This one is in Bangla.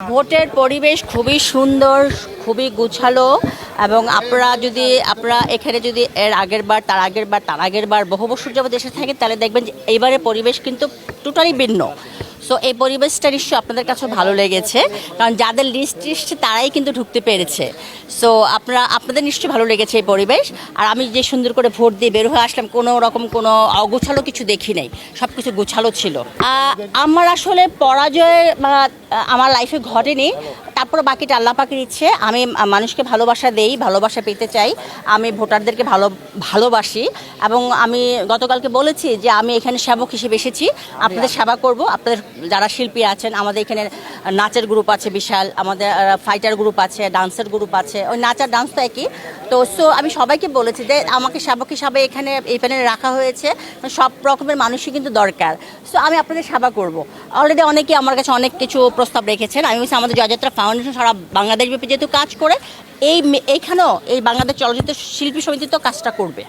ভোটের পরিবেশ খুবই সুন্দর, খুবই গুছালো এবং আপনারা যদি, আপনারা এখানে যদি এর আগের বার, তার আগের বার, তার আগের বার বহু বছর যাবত এসে থাকেন, তাহলে দেখবেন যে এইবারের পরিবেশ কিন্তু টোটালি ভিন্ন। সো এই পরিবেশটা নিশ্চয়ই আপনাদের কাছে ভালো লেগেছে। কারণ যাদের লিস্ট টিস্ট, তারাই কিন্তু ঢুকতে পেরেছে। সো আপনারা, আপনাদের নিশ্চয়ই ভালো লেগেছে এই পরিবেশ। আর আমি যে সুন্দর করে ভোট দিয়ে বের হয়ে আসলাম, কোনো রকম কোনো অগোছালো কিছু দেখি নাই। সব কিছু গোছালো ছিল। আমার আসলে পরাজয় আমার লাইফে ঘটেনি। তারপরে বাকিটা আল্লাহ পাকের ইচ্ছে। আমি মানুষকে ভালোবাসা দেই, ভালোবাসা পেতে চাই। আমি ভোটারদেরকে ভালো, ভালোবাসি। এবং আমি গতকালকে বলেছি যে আমি এখানে সেবক হিসেবে এসেছি। আপনাদের সেবা করব। আপনাদের যারা শিল্পী আছেন, আমাদের এখানে নাচের গ্রুপ আছে বিশাল, আমাদের ফাইটার গ্রুপ আছে ডান্সের গ্রুপ আছে, ওই নাচ আর ডান্স তো একই। তো সো আমি সবাইকে বলেছি যে আমাকে সেবক হিসাবে এখানে, এই প্যানেলে রাখা হয়েছে, সব রকমের মানুষই কিন্তু দরকার। সো আমি আপনাদের সেবা করব। অলরেডি অনেকেই আমার কাছে অনেক কিছু প্রস্তাব রেখেছেন। আমি বলছি, আমাদের জয়যাত্রা ফাউন্ডেশন সারা বাংলাদেশ ব্যাপী যেহেতু কাজ করে, এই এইখানেও এই বাংলাদেশ চলচ্চিত্র শিল্পী সমিতি তো কাজটা করবে।